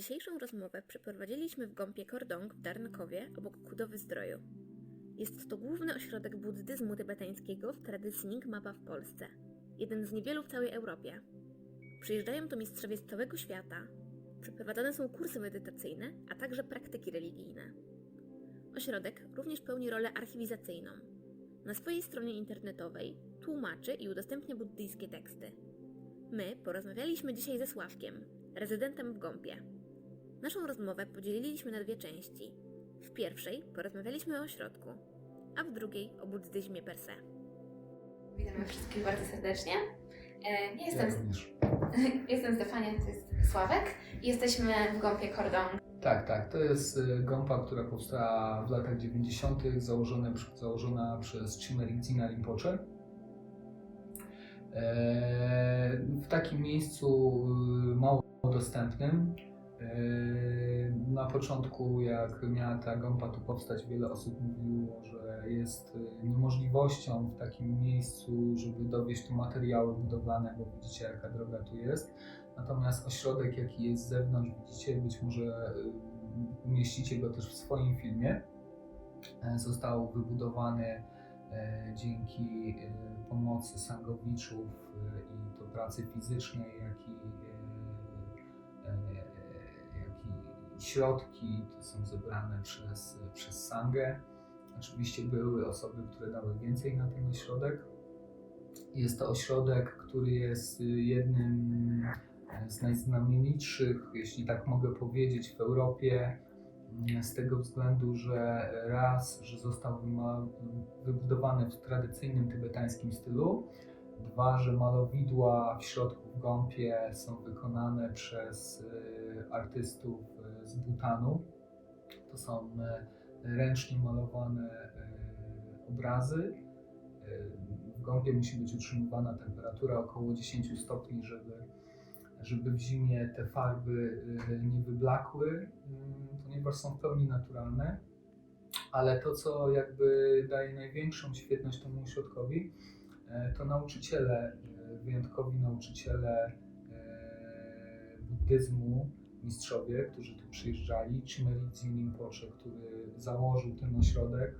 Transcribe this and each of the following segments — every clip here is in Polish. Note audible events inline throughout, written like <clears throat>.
Dzisiejszą rozmowę przeprowadziliśmy w Gąpie Kordong w Darnkowie obok Kudowy Zdroju. Jest to główny ośrodek buddyzmu tybetańskiego w tradycji Nyingmapa w Polsce. Jeden z niewielu w całej Europie. Przyjeżdżają tu mistrzowie z całego świata. Przeprowadzane są kursy medytacyjne, a także praktyki religijne. Ośrodek również pełni rolę archiwizacyjną. Na swojej stronie internetowej tłumaczy i udostępnia buddyjskie teksty. My porozmawialiśmy dzisiaj ze Sławkiem, rezydentem w Gąpie. Naszą rozmowę podzieliliśmy na dwie części. W pierwszej porozmawialiśmy o ośrodku, a w drugiej o buddyzmie per se. Witamy wszystkich bardzo serdecznie. E, Ja Ja jestem, również. <laughs> jestem Stefania, to jest Sławek. Jesteśmy w Gąpie Kordon. Tak, tak. To jest y, gąpa, która powstała w latach 90., założona, założona przez Chimerikdzina Rinpoche. E, W takim miejscu y, mało dostępnym. E, Na początku, jak miała ta gąpa tu powstać, wiele osób mówiło, że jest y, niemożliwością w takim miejscu, żeby dowieść tu materiały budowlane, bo widzicie, jaka droga tu jest. Natomiast ośrodek, jaki jest z zewnątrz, widzicie, być może y, umieścicie go też w swoim filmie. Został wybudowany dzięki pomocy sangowiczów i to pracy fizycznej, jak i, środki to są zebrane przez, przez sangę. Oczywiście były osoby, które dały więcej na ten ośrodek. Jest to ośrodek, który jest jednym z najznamienitszych, jeśli tak mogę powiedzieć, w Europie. Z tego względu, że raz, że został wybudowany w tradycyjnym tybetańskim stylu, dwa, że malowidła w środku w gąpie są wykonane przez y, artystów z Butanu. To są y, ręcznie malowane y, obrazy. Y, W gąbie musi być utrzymywana temperatura około 10 stopni, żeby żeby w zimie te farby nie wyblakły, y, ponieważ są w pełni naturalne. Ale to, co jakby daje największą świetność temu ośrodkowi, e, to nauczyciele, e, wyjątkowi nauczyciele e, buddyzmu, mistrzowie, którzy tu przyjeżdżali, Chimeridzi Rinpoche, który założył ten ośrodek,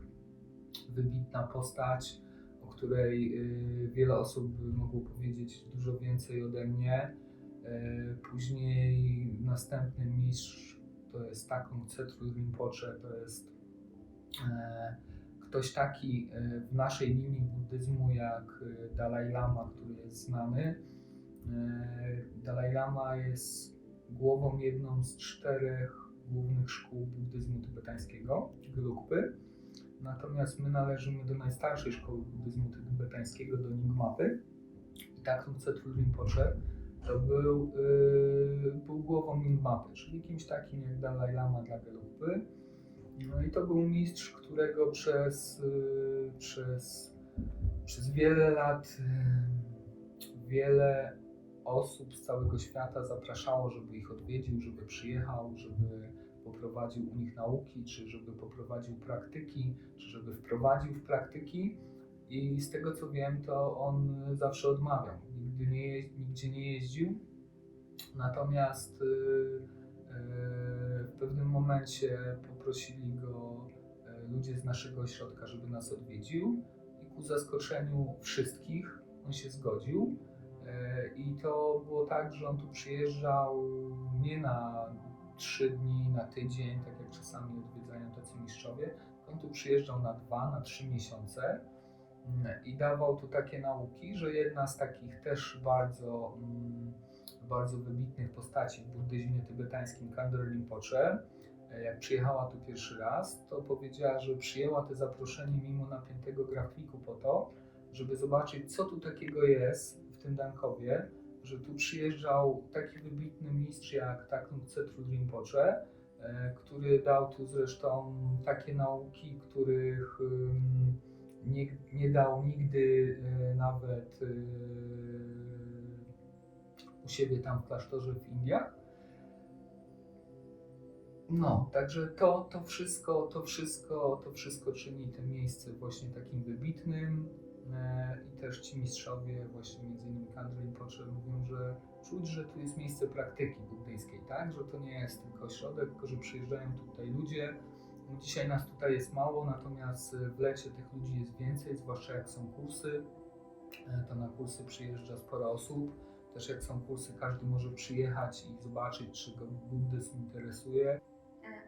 wybitna postać, o której y, wiele osób mogło powiedzieć dużo więcej ode mnie. E, Później następny mistrz to jest Takung Cetru Rinpoche, to jest e, ktoś taki w naszej linii buddyzmu jak Dalai Lama, który jest znany. Dalai Lama jest głową jedną z czterech głównych szkół buddyzmu tybetańskiego, Gelugpy. Natomiast my należymy do najstarszej szkoły buddyzmu tybetańskiego, do Nyingmapy. I Takung Cetru Rinpoche to był, yy, był głową Nyingmapy, czyli kimś takim jak Dalai Lama dla Gelugpy. No i to był mistrz, którego przez, yy, przez, przez wiele lat yy, wiele osób z całego świata zapraszało, żeby ich odwiedził, żeby przyjechał, żeby poprowadził u nich nauki, czy żeby poprowadził praktyki, czy żeby wprowadził w praktyki. I z tego co wiem, to on zawsze odmawiał. Nigdy nie, je- nigdzie nie jeździł. Natomiast y, y, w pewnym momencie poprosili go y, ludzie z naszego ośrodka, żeby nas odwiedził. I ku zaskoczeniu wszystkich on się zgodził. Y, I to było tak, że on tu przyjeżdżał nie na trzy dni, na tydzień, tak jak czasami odwiedzają tacy mistrzowie. On tu przyjeżdżał na dwa, na trzy miesiące mm, i dawał tu takie nauki, że jedna z takich też bardzo, mm, bardzo wybitnych postaci w buddyzmie tybetańskim, Kandor Rinpoche, e, jak przyjechała tu pierwszy raz, to powiedziała, że przyjęła to zaproszenie mimo napiętego grafiku po to, żeby zobaczyć, co tu takiego jest tym Dankowie, że tu przyjeżdżał taki wybitny mistrz jak Takung Cetru Rinpoche, e, który dał tu zresztą takie nauki, których nie, nie dał nigdy e, nawet e, u siebie tam w klasztorze w Indiach. No, także to, to wszystko, to wszystko, to wszystko czyni to miejsce właśnie takim wybitnym. E, I też ci mistrzowie, właśnie między innymi Kandry Rinpoche, mówią, że czuć, że tu jest miejsce praktyki buddyjskiej, tak? Że to nie jest tylko ośrodek, tylko że przyjeżdżają tutaj ludzie. No Dzisiaj nas tutaj jest mało, natomiast w lecie tych ludzi jest więcej, zwłaszcza jak są kursy. E, To na kursy przyjeżdża sporo osób. Też jak są kursy, każdy może przyjechać i zobaczyć, czy go buddyzm interesuje. E,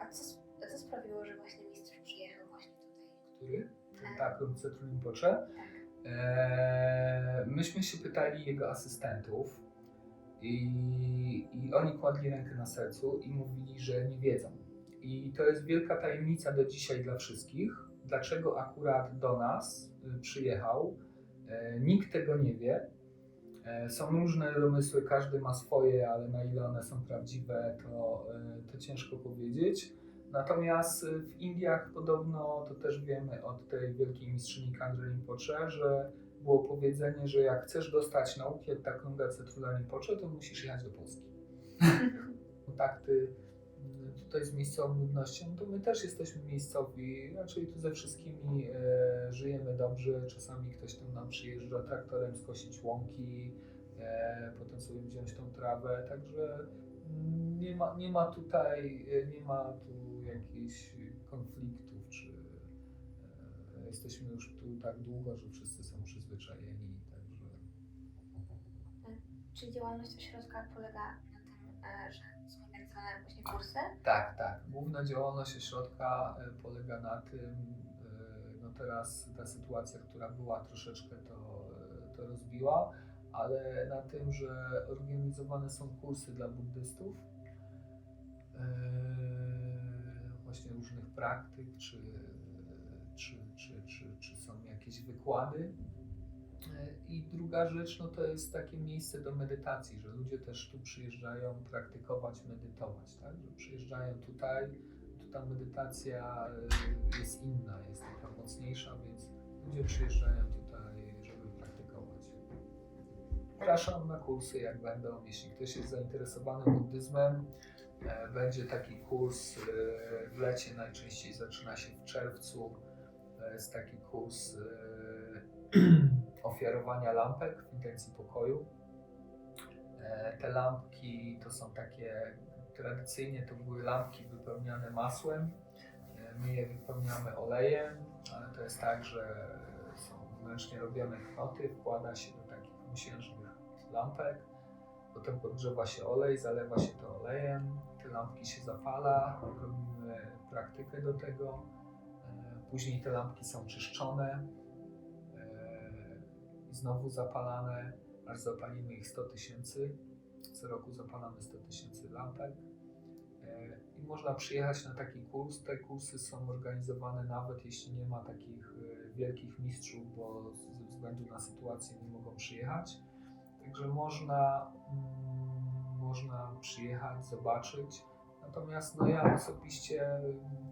A co, a co sprawiło, że właśnie mistrz przyjechał właśnie tutaj? Który? Tak. Tak, Rinpoche Rinpoche. Eee, myśmy się pytali jego asystentów i, i oni kładli rękę na sercu i mówili, że nie wiedzą. I to jest wielka tajemnica do dzisiaj dla wszystkich. Dlaczego akurat do nas y, przyjechał? E, nikt tego nie wie. E, są różne domysły, każdy ma swoje, ale na ile one są prawdziwe, to, e, to ciężko powiedzieć. Natomiast y, w Indiach podobno, to też wiemy od tej wielkiej mistrzyni Kandry Rinpoche, że było powiedzenie, że jak chcesz dostać nauki od Taklunga Cetrula Rinpoche, to musisz jechać do Polski. <laughs> Kontakty y, tutaj z miejscową ludnością, to my też jesteśmy miejscowi, raczej tu ze wszystkimi e, żyjemy dobrze, czasami ktoś tam nam przyjeżdża traktorem skosić łąki, e, potem sobie wziąć tą trawę, także mm, nie ma, nie ma tutaj, nie ma tu jakichś konfliktów, czy e, jesteśmy już tu tak długo, że wszyscy są przyzwyczajeni, także Czy działalność ośrodka polega na tym, e, że są organizowane właśnie kursy? Tak, tak. Główna działalność ośrodka e, polega na tym, no teraz ta sytuacja, która była troszeczkę to, to rozbiła, ale na tym, że organizowane są kursy dla buddystów, właśnie różnych praktyk, czy, czy, czy, czy, czy są jakieś wykłady. E, I druga rzecz, no to jest takie miejsce do medytacji, że ludzie też tu przyjeżdżają praktykować, medytować, tak? Że przyjeżdżają tutaj, tu ta medytacja e, jest inna, jest taka mocniejsza, więc ludzie przyjeżdżają tutaj, żeby praktykować. Zapraszam na kursy, jak będą, jeśli ktoś jest zainteresowany buddyzmem, będzie taki kurs e, w lecie, najczęściej zaczyna się w czerwcu, to jest taki kurs e, <clears throat> ofiarowania lampek w intencji pokoju. E, Te lampki to są takie, tradycyjnie to były lampki wypełniane masłem. E, My je wypełniamy olejem, ale to jest tak, że są ręcznie robione knoty, wkłada się do takich miesięcznych lampek. Potem podgrzewa się olej, zalewa się to olejem, lampki się zapala, robimy praktykę do tego. E, Później te lampki są czyszczone e, i znowu zapalane, aż zapalimy ich 100 tysięcy. Co roku zapalamy 100 tysięcy lampek. E, I można przyjechać na taki kurs. Te kursy są organizowane nawet jeśli nie ma takich wielkich mistrzów, bo ze względu na sytuację nie mogą przyjechać. Także można, mm, można przyjechać, zobaczyć. Natomiast no ja osobiście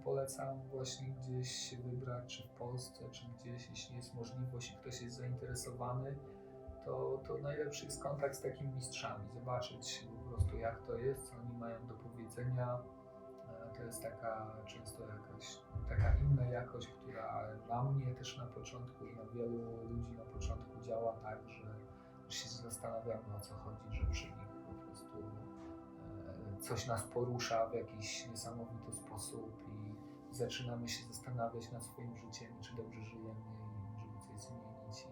polecam właśnie gdzieś się wybrać, czy w Polsce, czy gdzieś, jeśli jest możliwość i ktoś jest zainteresowany, to, to najlepszy jest kontakt z takimi mistrzami, zobaczyć po prostu jak to jest, co oni mają do powiedzenia. E, To jest taka często jakaś taka inna jakość, która dla mnie też na początku i na wielu ludzi na początku działa tak, że się zastanawiamy o co chodzi, że przy nich po prostu e, coś nas porusza w jakiś niesamowity sposób i zaczynamy się zastanawiać nad swoim życiem, czy dobrze żyjemy i żeby coś zmienić i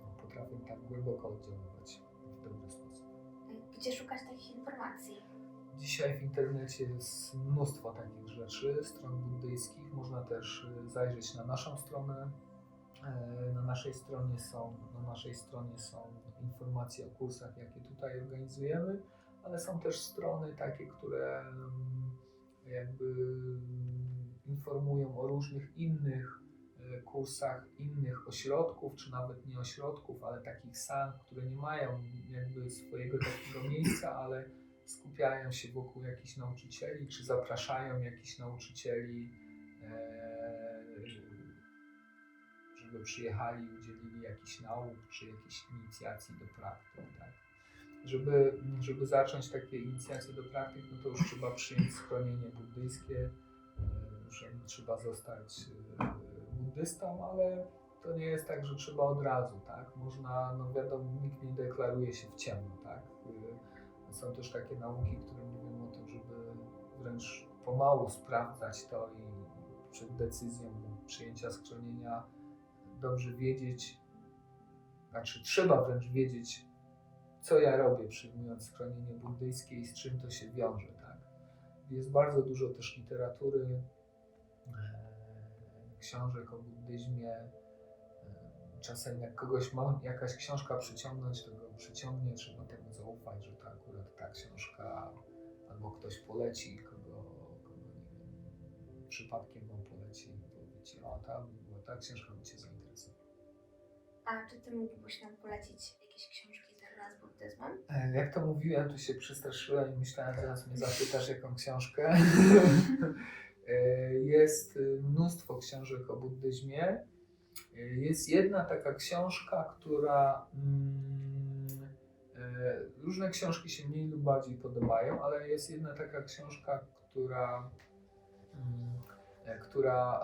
no, potrafią tak głęboko oddziaływać w dobry sposób. E, Gdzie szukać takich informacji? Dzisiaj w internecie jest mnóstwo takich rzeczy, stron buddyjskich. Można też y, zajrzeć na naszą stronę. E, Na naszej stronie są, na naszej stronie są informacje o kursach, jakie tutaj organizujemy, ale są też strony takie, które mm, jakby mm, informują o różnych innych e, kursach innych ośrodków, czy nawet nie ośrodków, ale takich sam, które nie mają jakby swojego takiego miejsca, ale skupiają się wokół jakichś nauczycieli, czy zapraszają jakichś nauczycieli, e, żeby przyjechali i udzielili jakichś nauk, czy jakiejś inicjacji do praktyk. Tak? Żeby, żeby zacząć takie inicjacje do praktyk, no to już trzeba przyjąć schronienie buddyjskie, e, już jakby trzeba zostać e, buddystą, ale to nie jest tak, że trzeba od razu, tak? Można, no wiadomo, nikt nie deklaruje się w ciemno, tak? Y, Są też takie nauki, które mówią o tym, żeby wręcz pomału sprawdzać to i przed decyzją przyjęcia skronienia dobrze wiedzieć, znaczy trzeba wręcz wiedzieć, co ja robię przyjmując schronienie buddyjskie i z czym to się wiąże, tak? Jest bardzo dużo też literatury, e, książek o buddyzmie. E, Czasem jak kogoś ma jakaś książka przyciągnąć, to go przyciągnie, trzeba temu zaufać, że to akurat ta książka albo ktoś poleci, kogo, kogo nie wiem, przypadkiem wam poleci i powie ci, o ta, bo ta książka by cię zainteresowała. A czy ty mógłbyś nam polecić jakieś książki związane z buddyzmem? Jak to mówiłem, to się przestraszyłem i myślałem, że zaraz mnie zapytasz, jaką książkę. <laughs> E, Jest y, mnóstwo książek o buddyzmie. E, Jest jedna taka książka, która. mm, e, Różne książki się mniej lub bardziej podobają, ale jest jedna taka książka, która, mm, która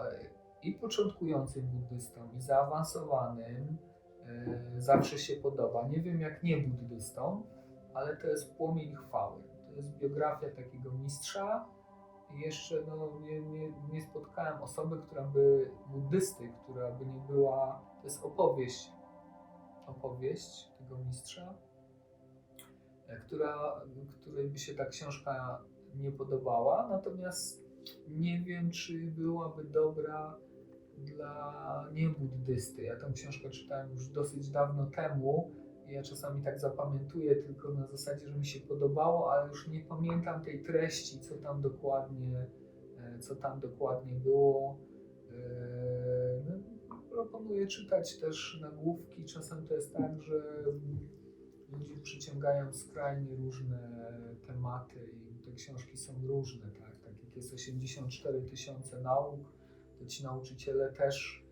i początkującym buddystom, i zaawansowanym zawsze się podoba. Nie wiem jak nie buddystom, ale to jest Płomień Chwały. To jest biografia takiego mistrza. Jeszcze no, nie, nie, nie spotkałem osoby, która by, buddysty, która by nie była, to jest opowieść, opowieść tego mistrza, e, która, której by się ta książka nie podobała, natomiast nie wiem, czy byłaby dobra dla niebuddysty. Ja tę książkę czytałem już dosyć dawno temu, ja czasami tak zapamiętuję tylko na zasadzie, że mi się podobało, ale już nie pamiętam tej treści, co tam dokładnie, e, co tam dokładnie było. E, No, proponuję czytać też nagłówki. Czasem to jest tak, że ludzie przyciągają skrajnie różne tematy i te książki są różne, tak? Tak jak jest 84 tysiące nauk, to ci nauczyciele też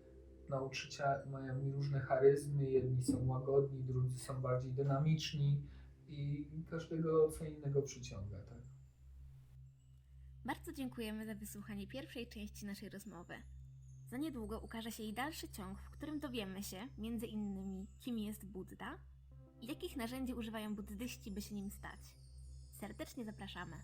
nauczyciele mają różne charyzmy, jedni są łagodni, drudzy są bardziej dynamiczni i każdego co innego przyciąga, tak? Bardzo dziękujemy za wysłuchanie pierwszej części naszej rozmowy. Za niedługo ukaże się jej dalszy ciąg, w którym dowiemy się, między innymi, kim jest Buddha i jakich narzędzi używają buddyści, by się nim stać. Serdecznie zapraszamy.